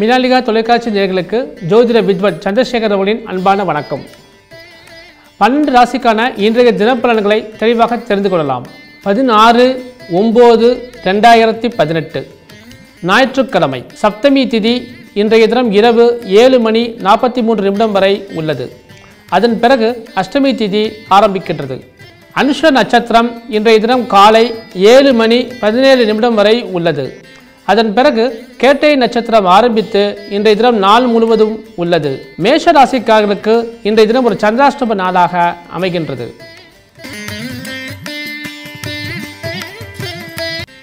மினாலிகா தொலைக்காட்சி நேர்களுக்கு ஜோதிட வித்வன் சந்திரசேகர் அன்பான வணக்கம். பன்னெண்டு ராசிக்கான இன்றைய தினப்பலன்களை தெளிவாக தெரிந்து கொள்ளலாம். பதினாறு ஒம்பது ரெண்டாயிரத்தி பதினெட்டு. ஞாயிற்றுக்கிழமை சப்தமி திதி இன்றைய தினம் இரவு ஏழு மணி நாற்பத்தி மூன்று நிமிடம் வரை உள்ளது. அதன் பிறகு அஷ்டமி திதி ஆரம்பிக்கின்றது. அனுஷ நட்சத்திரம் இன்றைய தினம் காலை ஏழு மணி பதினேழு நிமிடம் வரை உள்ளது. அதன் பிறகு கேட்டை நட்சத்திரம் ஆரம்பித்து இன்றைய தினம் நாள் முழுவதும் உள்ளது. மேஷ ராசிக்காரர்களுக்கு இன்றைய தினம் ஒரு சந்திராஷ்டம நாளாக அமைகின்றது.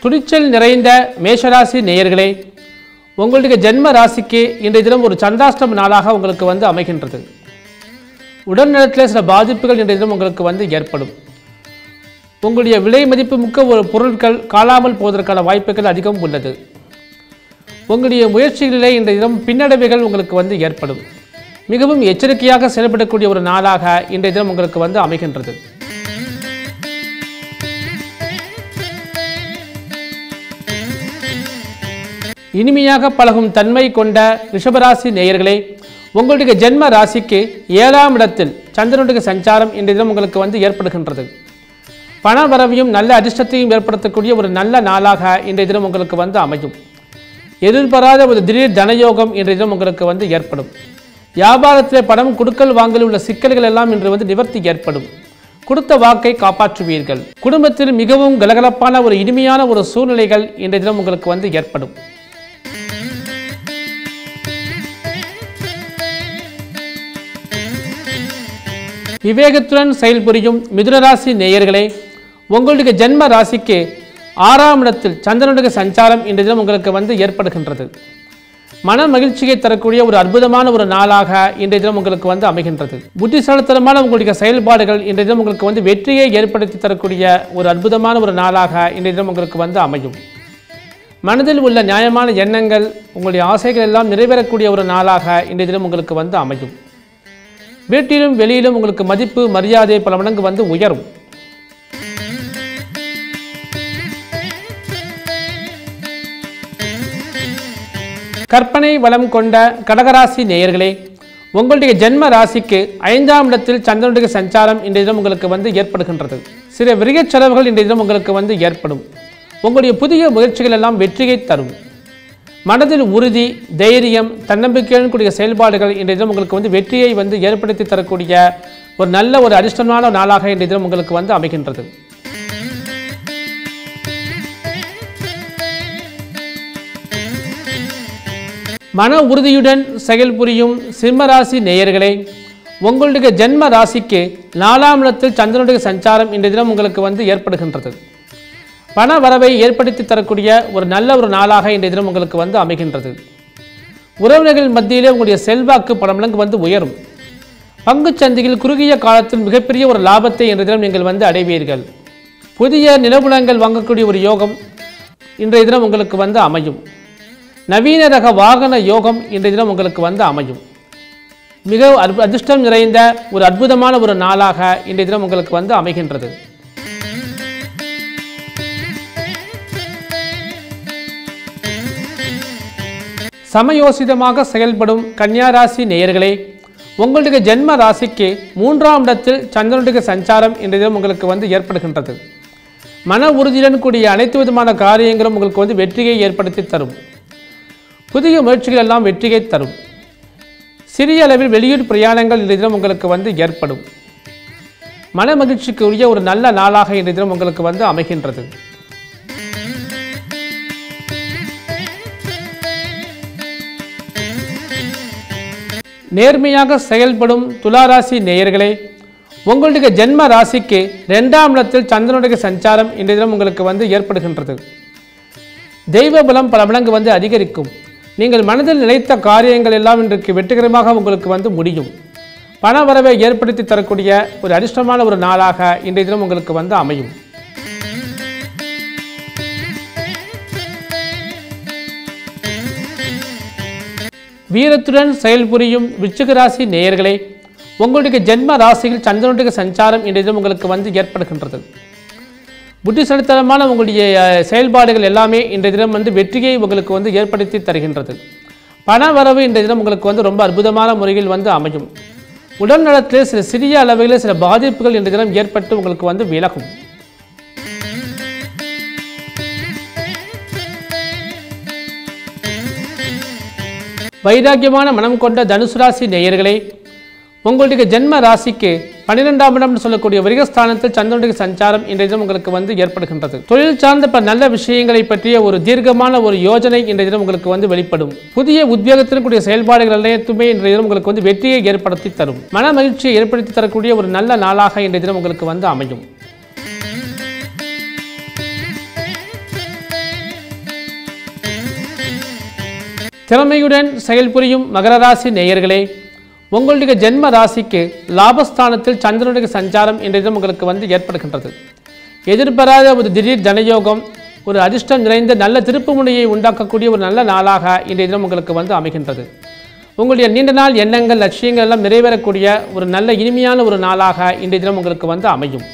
துணிச்சல் நிறைந்த மேஷராசி நேயர்களே உங்களுடைய ஜென்ம ராசிக்கு இன்றைய தினம் ஒரு சந்திராஷ்டம நாளாக உங்களுக்கு வந்து அமைகின்றது. உடல்நலத்தில் சில பாதிப்புகள் இன்றைய தினம் உங்களுக்கு வந்து ஏற்படும். உங்களுடைய விலை மதிப்பு மிக்க ஒரு பொருட்கள் காணாமல் போவதற்கான வாய்ப்புகள் அதிகம் உள்ளது. உங்களுடைய முயற்சிகளிலே இன்றைய தினம் பின்னடைவுகள் உங்களுக்கு வந்து ஏற்படும். மிகவும் எச்சரிக்கையாக செயல்படக்கூடிய ஒரு நாளாக இன்றைய தினம் உங்களுக்கு வந்து அமைகின்றது. இனிமையாக பழகும் தன்மை கொண்ட ரிஷபராசி நேயர்களே உங்களுடைய ஜென்ம ராசிக்கு ஏழாம் இடத்தில் சந்திரனுடைய சஞ்சாரம் இன்றைய தினம் உங்களுக்கு வந்து ஏற்படுகின்றது. பண வரவையும் நல்ல அதிர்ஷ்டத்தையும் ஏற்படுத்தக்கூடிய ஒரு நல்ல நாளாக இன்றைய தினம் உங்களுக்கு வந்து அமையும். எதிர்பாராத ஒரு திடீர் தனயோகம் என்ற இடம் உங்களுக்கு வந்து ஏற்படும். வியாபாரத்தில் பணம் கொடுக்கல் வாங்கல் உள்ள சிக்கல்கள் எல்லாம் இன்று வந்து நிவர்த்தி ஏற்படும். கொடுத்த வாக்கை காப்பாற்றுவீர்கள். குடும்பத்தில் மிகவும் கலகலப்பான ஒரு இனிமையான ஒரு சூழ்நிலைகள் இன்றைய தினம் உங்களுக்கு வந்து ஏற்படும். விவேகத்துடன் செயல்புரியும் மிதுனராசி நேயர்களே உங்களுடைய ஜென்ம ராசிக்கு ஆறாம் இடத்தில் சந்திரனுடைய சஞ்சாரம் இன்றைய தினம் உங்களுக்கு வந்து ஏற்படுகின்றது. மன மகிழ்ச்சியை தரக்கூடிய ஒரு அற்புதமான ஒரு நாளாக இன்றைய தினம் உங்களுக்கு வந்து அமைகின்றது. புத்திசாலித்தனமான உங்களுடைய செயல்பாடுகள் இன்றைய தினம் உங்களுக்கு வந்து வெற்றியை ஏற்படுத்தி தரக்கூடிய ஒரு அற்புதமான ஒரு நாளாக இன்றைய தினம் உங்களுக்கு வந்து அமையும். மனதில் உள்ள நியாயமான எண்ணங்கள் உங்களுடைய ஆசைகள் எல்லாம் நிறைவேறக்கூடிய ஒரு நாளாக இன்றைய தினம் உங்களுக்கு வந்து அமையும். வீட்டிலும் வெளியிலும் உங்களுக்கு மதிப்பு மரியாதை பல மடங்கு வந்து உயரும். கற்பனை வளம் கொண்ட கடகராசி நேயர்களே உங்களுடைய ஜென்ம ராசிக்கு ஐந்தாம் இடத்தில் சந்திரனுடைய சஞ்சாரம் இன்றைய தினம் உங்களுக்கு வந்து ஏற்படுகின்றது. சில விரயச் செலவுகள் இன்றைய தினம் உங்களுக்கு வந்து ஏற்படும். உங்களுடைய புதிய முயற்சிகள் எல்லாம் வெற்றியை தரும். மனதில் உறுதி தைரியம் தன்னம்பிக்கையுடன் கூடிய செயல்பாடுகள் இன்றைய தினம் உங்களுக்கு வந்து வெற்றியை வந்து ஏற்படுத்தி தரக்கூடிய ஒரு நல்ல ஒரு அரிஷ்டமான நாளாக இன்றைய தினம் உங்களுக்கு வந்து அமைகின்றது. மன உறுதியுடன் செயல்புரியும் சிம்மராசி நேயர்களே உங்களுடைய ஜென்ம ராசிக்கு நாலாம் இடத்தில் சந்திரனுடைய சஞ்சாரம் இன்றைய தினம் உங்களுக்கு வந்து ஏற்படுகின்றது. பண வரவை ஏற்படுத்தி தரக்கூடிய ஒரு நல்ல ஒரு நாளாக இன்றைய தினம் உங்களுக்கு வந்து அமைகின்றது. உறவினர்கள் மத்தியிலே உங்களுடைய செல்வாக்கு பல மடங்கு வந்து உயரும். பங்கு சந்தையில் குறுகிய காலத்தில் மிகப்பெரிய ஒரு லாபத்தை இன்றைய தினம் நீங்கள் வந்து அடைவீர்கள். புதிய நிலவுலங்கள் வாங்கக்கூடிய ஒரு யோகம் இன்றைய தினம் உங்களுக்கு வந்து அமையும். நவீன ரக வாகன யோகம் இன்றைய தினம் உங்களுக்கு வந்து அமையும். மிக அதிர்ஷ்டம் நிறைந்த ஒரு அற்புதமான ஒரு நாளாக இன்றைய தினம் உங்களுக்கு வந்து அமைகின்றது. சமயோசிதமாக செயல்படும் கன்னியாராசி நேயர்களே உங்களுடைய ஜென்ம ராசிக்கு மூன்றாம் இடத்தில் சந்திரனுடைய சஞ்சாரம் இன்றைய தினம் உங்களுக்கு வந்து ஏற்படுகின்றது. மன உறுதியுடன் கூடிய அனைத்து விதமான காரியங்களும் உங்களுக்கு வந்து வெற்றியை ஏற்படுத்தி தரும். புதிய முயற்சிகள் எல்லாம் வெற்றியை தரும். சிறிய அளவில் வெளியூர் பிரயாணங்கள் இன்றைய தினம் உங்களுக்கு வந்து ஏற்படும். மன மகிழ்ச்சிக்கு உரிய ஒரு நல்ல நாளாக இன்றைய தினம் உங்களுக்கு வந்து அமைகின்றது. நேர்மையாக செயல்படும் துளாராசி நேயர்களே உங்களுடைய ஜென்ம ராசிக்கு ரெண்டாம் இடத்தில் சந்திரனுடைய சஞ்சாரம் இன்றைய தினம் உங்களுக்கு வந்து ஏற்படுகின்றது. தெய்வ பலம் பல மடங்கு வந்து அதிகரிக்கும். நீங்கள் மனதில் நினைத்த காரியங்கள் எல்லாம் இன்றைக்கு வெற்றிகரமாக உங்களுக்கு வந்து முடியும். பண வரவை ஏற்படுத்தி தரக்கூடிய ஒரு அதிர்ஷ்டமான ஒரு நாளாக இன்றைய தினம் உங்களுக்கு வந்து அமையும். வீரத்துடன் செயல்புரியும் விருச்சிக ராசி நேயர்களே உங்களுடைய ஜென்ம ராசியில் சந்திரனுடைய சஞ்சாரம் இன்றைய தினம் உங்களுக்கு வந்து ஏற்படுகின்றது. புத்திசலித்தனமான உங்களுடைய செயல்பாடுகள் எல்லாமே இன்றைய தினம் வந்து வெற்றியை உங்களுக்கு வந்து ஏற்படுத்தி தருகின்றது. பண வரவு இன்றைய தினம் உங்களுக்கு வந்து ரொம்ப அற்புதமான முறையில் வந்து அமையும். உடல் நலத்திலே சில சிறிய அளவில் சில பாதிப்புகள் இன்றைய தினம் ஏற்பட்டு உங்களுக்கு வந்து விலகும். வைராக்கியமான மனம் கொண்ட தனுசு ராசி நேயர்களே உங்களுடைய ஜென்ம ராசிக்கு பன்னிரெண்டாம் இடம்னு சொல்லக்கூடிய விரகஸ்தானத்தில் சந்திரனுடைய சஞ்சாரம் இன்றைய தினம் உங்களுக்கு வந்து ஏற்படுகின்றது. தொழில் சார்ந்த பல நல்ல விஷயங்களை பற்றிய ஒரு தீர்க்கமான ஒரு யோஜனை இன்றைய தினம் உங்களுக்கு வந்து வெளிப்படும். புதிய உத்வேகத்திற்குரிய செயல்பாடுகள் அனைத்துமே இன்றைய தினம் உங்களுக்கு வந்து வெற்றியை ஏற்படுத்தி தரும். மன மகிழ்ச்சியை ஏற்படுத்தி தரக்கூடிய ஒரு நல்ல நாளாக இன்றைய தினம் உங்களுக்கு வந்து அமையும். திறமையுடன் செயல்புரியும் மகர ராசி நேயர்களே உங்களுடைய ஜென்ம ராசிக்கு லாபஸ்தானத்தில் சந்திரனுடைய சஞ்சாரம் என்ற தினம் உங்களுக்கு வந்து ஏற்படுகின்றது. எதிர்பாராத ஒரு திடீர் தனயோகம் ஒரு அதிர்ஷ்டம் நிறைந்த நல்ல திருப்புமுனையை உண்டாக்கக்கூடிய ஒரு நல்ல நாளாக இன்றைய தினம் உங்களுக்கு வந்து அமைகின்றது. உங்களுடைய நீண்ட நாள் எண்ணங்கள் லட்சியங்கள் எல்லாம் நிறைவேறக்கூடிய ஒரு நல்ல இனிமையான ஒரு நாளாக இன்றைய தினம் உங்களுக்கு வந்து அமையும்.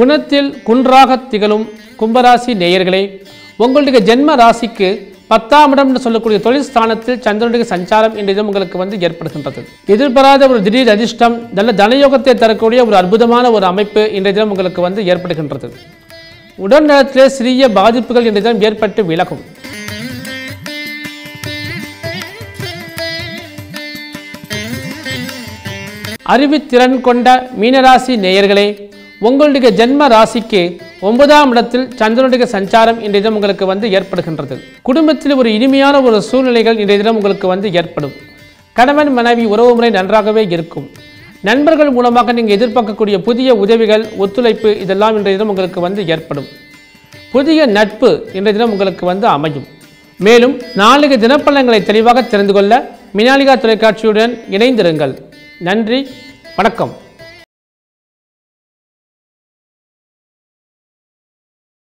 குணத்தில் குன்றாக திகழும் கும்பராசி நேயர்களே உங்களுடைய ஜென்ம ராசிக்கு பத்தாம் இடம்னு சொல்லக்கூடிய தொழில் ஸ்தானத்தில் சந்திரனுடைய சஞ்சாரம் என்ற தினம் உங்களுக்கு வந்து ஏற்படுகின்றது. எதிர்பாராத ஒரு திடீர் அதிர்ஷ்டம் நல்ல தனயோகத்தை தரக்கூடிய ஒரு அற்புதமான ஒரு அமைப்பு இன்றைய தினம் உங்களுக்கு வந்து ஏற்படுகின்றது. உடல் நலத்திலே சிறிய பாதிப்புகள் இன்றைய தினம் ஏற்பட்டு விலகும். அறிவுத்திறன் கொண்ட மீனராசி நேயர்களே உங்களுடைய ஜென்ம ராசிக்கு ஒன்பதாம் இடத்தில் சந்திரனுடைய சஞ்சாரம் இன்றைய தினம் உங்களுக்கு வந்து ஏற்படுகின்றது. குடும்பத்தில் ஒரு இனிமையான ஒரு சூழ்நிலைகள் இன்றைய தினம் உங்களுக்கு வந்து ஏற்படும். கணவன் மனைவி உறவு முறை நன்றாகவே இருக்கும். நண்பர்கள் மூலமாக நீங்கள் எதிர்பார்க்கக்கூடிய புதிய உதவிகள் ஒத்துழைப்பு இதெல்லாம் இன்றைய தினம் உங்களுக்கு வந்து ஏற்படும். புதிய நட்பு இன்றைய தினம் உங்களுக்கு வந்து அமையும். மேலும் நாளைக்கு தினப்பலன்களை தெளிவாக தெரிந்து கொள்ள மினாலிகா தொலைக்காட்சியுடன் இணைந்திருங்கள். நன்றி வணக்கம்.